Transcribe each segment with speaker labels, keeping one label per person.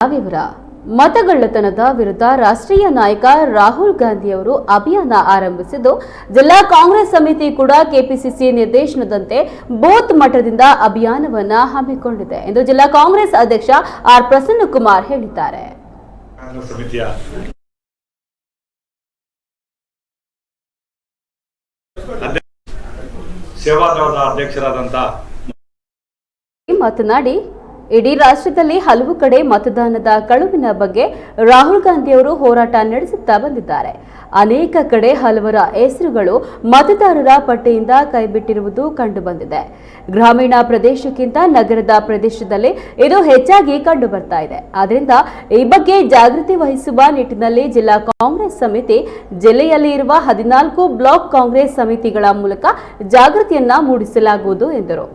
Speaker 1: ವಿವರ ಮತಗಳ್ಳತನದ ವಿರುದ್ಧ ರಾಷ್ಟ್ರೀಯ ನಾಯಕ ರಾಹುಲ್ ಗಾಂಧಿಯವರು ಅಭಿಯಾನ ಆರಂಭಿಸಿದ್ದು ಜಿಲ್ಲಾ ಕಾಂಗ್ರೆಸ್ ಸಮಿತಿ ಕೂಡ ಕೆಪಿಸಿಸಿ ನಿರ್ದೇಶನದಂತೆ ಬೂತ್ ಮಟ್ಟದಿಂದ ಅಭಿಯಾನವನ್ನ ಹಮ್ಮಿಕೊಂಡಿದೆ ಎಂದು ಜಿಲ್ಲಾ ಕಾಂಗ್ರೆಸ್ ಅಧ್ಯಕ್ಷ ಆರ್ ಪ್ರಸನ್ನಕುಮಾರ್ ಹೇಳಿದ್ದಾರೆ.
Speaker 2: ಸೇವಾದಳದ
Speaker 1: ಮಾತನಾಡಿ ಇಡೀ ರಾಷ್ಟ್ರದಲ್ಲಿ ಹಲವು ಕಡೆ ಮತದಾನದ ಕಳುವಿನ ಬಗ್ಗೆ ರಾಹುಲ್ ಗಾಂಧಿಯವರು ಹೋರಾಟ ನಡೆಸುತ್ತಾ ಬಂದಿದ್ದಾರೆ. ಅನೇಕ ಕಡೆ ಹಲವರ ಹೆಸರುಗಳು ಮತದಾರರ ಪಟ್ಟಿಯಿಂದ ಕೈಬಿಟ್ಟಿರುವುದು ಕಂಡುಬಂದಿದೆ. ಗ್ರಾಮೀಣ ಪ್ರದೇಶಕ್ಕಿಂತ ನಗರದ ಪ್ರದೇಶದಲ್ಲಿ ಇದು ಹೆಚ್ಚಾಗಿ ಕಂಡು ಬರ್ತಾ ಇದೆ. ಆದ್ರಿಂದ ಈ ಬಗ್ಗೆ ಜಾಗೃತಿ ವಹಿಸುವ ನಿಟ್ಟಿನಲ್ಲಿ ಜಿಲ್ಲಾ ಕಾಂಗ್ರೆಸ್ ಸಮಿತಿ, ಜಿಲ್ಲೆಯಲ್ಲಿ ಇರುವ ಹದಿನಾಲ್ಕು ಬ್ಲಾಕ್ ಕಾಂಗ್ರೆಸ್ ಸಮಿತಿಗಳ ಮೂಲಕ ಜಾಗೃತಿಯನ್ನ ಮೂಡಿಸಲಾಗುವುದು ಎಂದರು.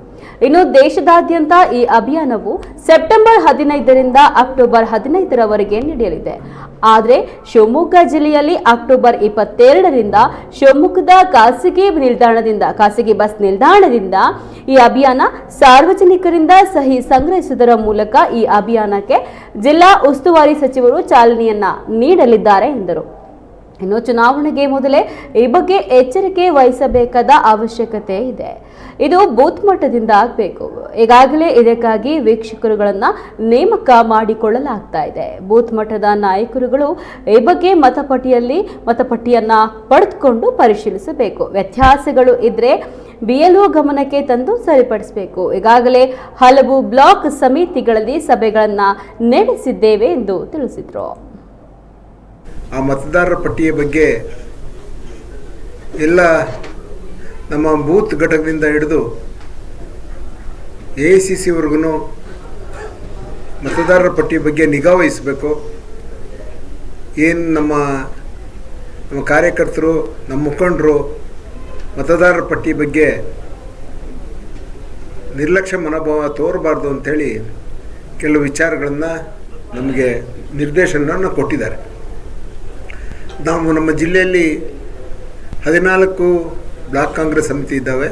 Speaker 1: ಇನ್ನು ದೇಶದಾದ್ಯಂತ ಈ ಅಭಿಯಾನವು ಸೆಪ್ಟೆಂಬರ್ ಹದಿನೈದರಿಂದ ಅಕ್ಟೋಬರ್ ಹದಿನೈದರವರೆಗೆ ನಡೆಯಲಿದೆ. ಆದರೆ ಶಿವಮೊಗ್ಗ ಜಿಲ್ಲೆಯಲ್ಲಿ ಅಕ್ಟೋಬರ್ ಇಪ್ಪತ್ತೆರಡರಿಂದ ಶಿವಮೊಗ್ಗದ ಖಾಸಗಿ ನಿಲ್ದಾಣದಿಂದ, ಖಾಸಗಿ ಬಸ್ ನಿಲ್ದಾಣದಿಂದ ಈ ಅಭಿಯಾನ ಸಾರ್ವಜನಿಕರಿಂದ ಸಹಿ ಸಂಗ್ರಹಿಸುವುದರ ಮೂಲಕ ಈ ಅಭಿಯಾನಕ್ಕೆ ಜಿಲ್ಲಾ ಉಸ್ತುವಾರಿ ಸಚಿವರು ಚಾಲನೆಯನ್ನ ನೀಡಲಿದ್ದಾರೆ ಎಂದರು. ಇನ್ನು ಚುನಾವಣೆಗೆ ಮೊದಲೇ ಈ ಬಗ್ಗೆ ಎಚ್ಚರಿಕೆ ವಹಿಸಬೇಕಾದ ಅವಶ್ಯಕತೆ ಇದೆ. ಇದು ಬೂತ್ ಮಟ್ಟದಿಂದ ಆಗಬೇಕು. ಈಗಾಗಲೇ ಇದಕ್ಕಾಗಿ ವೀಕ್ಷಕರುಗಳನ್ನು ನೇಮಕ ಮಾಡಿಕೊಳ್ಳಲಾಗ್ತಾ ಇದೆ. ಬೂತ್ ಮಟ್ಟದ ನಾಯಕರುಗಳು ಈ ಬಗ್ಗೆ ಮತಪಟ್ಟಿಯಲ್ಲಿ ಮತಪಟ್ಟಿಯನ್ನು ಪಡೆದುಕೊಂಡು ಪರಿಶೀಲಿಸಬೇಕು. ವ್ಯತ್ಯಾಸಗಳು ಇದ್ರೆ ಬಿಎಲ್ಒ ಗಮನಕ್ಕೆ ತಂದು ಸರಿಪಡಿಸಬೇಕು. ಈಗಾಗಲೇ ಹಲವು ಬ್ಲಾಕ್ ಸಮಿತಿಗಳಲ್ಲಿ ಸಭೆಗಳನ್ನು ನಡೆಸಿದ್ದೇವೆ ಎಂದು ತಿಳಿಸಿದರು.
Speaker 3: ಆ ಮತದಾರರ ಪಟ್ಟಿಯ ಬಗ್ಗೆ ಎಲ್ಲ ನಮ್ಮ ಬೂತ್ ಘಟಕದಿಂದ ಹಿಡಿದು ಎ ಸಿ ಸಿವರೆಗೂ ಮತದಾರರ ಪಟ್ಟಿಯ ಬಗ್ಗೆ ನಿಗಾ ವಹಿಸಬೇಕು. ಏನು ನಮ್ಮ ನಮ್ಮ ಕಾರ್ಯಕರ್ತರು, ನಮ್ಮ ಮುಖಂಡರು ಮತದಾರರ ಪಟ್ಟಿ ಬಗ್ಗೆ ನಿರ್ಲಕ್ಷ್ಯ ಮನೋಭಾವ ತೋರಬಾರ್ದು ಅಂಥೇಳಿ ಕೆಲವು ವಿಚಾರಗಳನ್ನು ನಮಗೆ ನಿರ್ದೇಶನವನ್ನು ಕೊಟ್ಟಿದ್ದಾರೆ. ನಾವು ನಮ್ಮ ಜಿಲ್ಲೆಯಲ್ಲಿ ಹದಿನಾಲ್ಕು ಬ್ಲಾಕ್ ಕಾಂಗ್ರೆಸ್ ಸಮಿತಿ ಇದ್ದಾವೆ.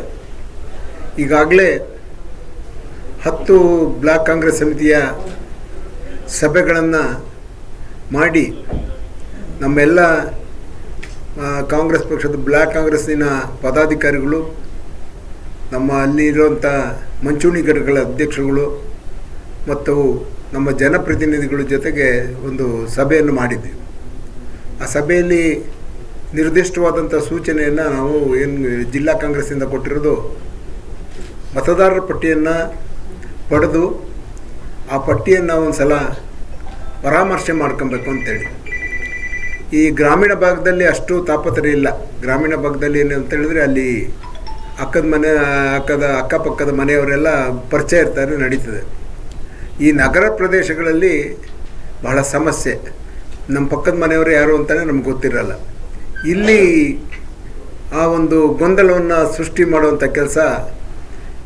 Speaker 3: ಈಗಾಗಲೇ ಹತ್ತು ಬ್ಲಾಕ್ ಕಾಂಗ್ರೆಸ್ ಸಮಿತಿಯ ಸಭೆಗಳನ್ನು ಮಾಡಿ ನಮ್ಮೆಲ್ಲ ಕಾಂಗ್ರೆಸ್ ಪಕ್ಷದ ಬ್ಲಾಕ್ ಕಾಂಗ್ರೆಸ್ಸಿನ ಪದಾಧಿಕಾರಿಗಳು, ನಮ್ಮ ಅಲ್ಲಿರುವಂಥ ಮಂಚೂಣಿ ಘಟಕಗಳ ಅಧ್ಯಕ್ಷರುಗಳು ಮತ್ತು ನಮ್ಮ ಜನಪ್ರತಿನಿಧಿಗಳ ಜೊತೆಗೆ ಒಂದು ಸಭೆಯನ್ನು ಮಾಡಿದ್ವಿ. ಆ ಸಭೆಯಲ್ಲಿ ನಿರ್ದಿಷ್ಟವಾದಂಥ ಸೂಚನೆಯನ್ನು ನಾವು ಏನು ಜಿಲ್ಲಾ ಕಾಂಗ್ರೆಸ್ಸಿಂದ ಕೊಟ್ಟಿರೋದು, ಮತದಾರರ ಪಟ್ಟಿಯನ್ನು ಪಡೆದು ಆ ಪಟ್ಟಿಯನ್ನು ಒಂದು ಸಲ ಪರಾಮರ್ಶೆ ಮಾಡ್ಕೊಬೇಕು ಅಂತೇಳಿ. ಈ ಗ್ರಾಮೀಣ ಭಾಗದಲ್ಲಿ ಅಷ್ಟು ತಾಪತ್ರಯ ಇಲ್ಲ. ಗ್ರಾಮೀಣ ಭಾಗದಲ್ಲಿ ಏನು ಅಂತ ಹೇಳಿದ್ರೆ ಅಲ್ಲಿ ಅಕ್ಕದ ಮನೆ, ಅಕ್ಕದ ಅಕ್ಕಪಕ್ಕದ ಮನೆಯವರೆಲ್ಲ ಪರಿಚಯ ಇರ್ತಾರೆ, ನಡೀತದೆ. ಈ ನಗರ ಪ್ರದೇಶಗಳಲ್ಲಿ ಬಹಳ ಸಮಸ್ಯೆ. ನಮ್ಮ ಪಕ್ಕದ ಮನೆಯವರು ಯಾರು ಅಂತಲೇ ನಮ್ಗೆ ಗೊತ್ತಿರಲ್ಲ. ಇಲ್ಲಿ ಆ ಒಂದು ಗೊಂದಲವನ್ನು ಸೃಷ್ಟಿ ಮಾಡುವಂಥ ಕೆಲಸ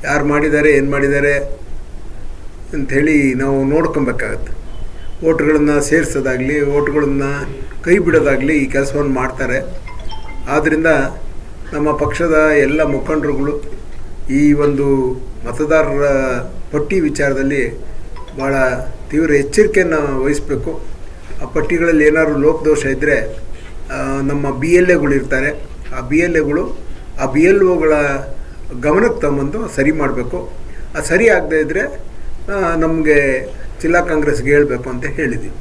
Speaker 3: ಯಾರು ಮಾಡಿದ್ದಾರೆ, ಏನು ಮಾಡಿದ್ದಾರೆ ಅಂಥೇಳಿ ನಾವು ನೋಡ್ಕೊಬೇಕಾಗತ್ತೆ. ಓಟ್ಗಳನ್ನು ಸೇರಿಸೋದಾಗಲಿ, ಓಟ್ಗಳನ್ನು ಕೈ ಬಿಡೋದಾಗಲಿ ಈ ಕೆಲಸವನ್ನು ಮಾಡ್ತಾರೆ. ಆದ್ದರಿಂದ ನಮ್ಮ ಪಕ್ಷದ ಎಲ್ಲ ಮುಖಂಡರುಗಳು ಈ ಒಂದು ಮತದಾರರ ಪಟ್ಟಿ ವಿಚಾರದಲ್ಲಿ ಭಾಳ ತೀವ್ರ ಎಚ್ಚರಿಕೆಯನ್ನು ವಹಿಸಬೇಕು. ಆ ಪಟ್ಟಿಗಳಲ್ಲಿ ಏನಾದ್ರು ಲೋಪದೋಷ ಇದ್ದರೆ ನಮ್ಮ ಬಿ ಎಲ್ ಎಗಳು ಇರ್ತಾರೆ. ಆ ಬಿ ಎಲ್ ಎಗಳು ಆ ಬಿ ಎಲ್ ಒಗಳ ಗಮನಕ್ಕೆ ತಗೊಂಬಂದು ಸರಿ ಮಾಡಬೇಕು. ಆ ಸರಿ ಆಗದೇ ಇದ್ದರೆ ನಮಗೆ ಜಿಲ್ಲಾ ಕಾಂಗ್ರೆಸ್ಗೆ ಹೇಳಬೇಕು ಅಂತ ಹೇಳಿದ್ವಿ.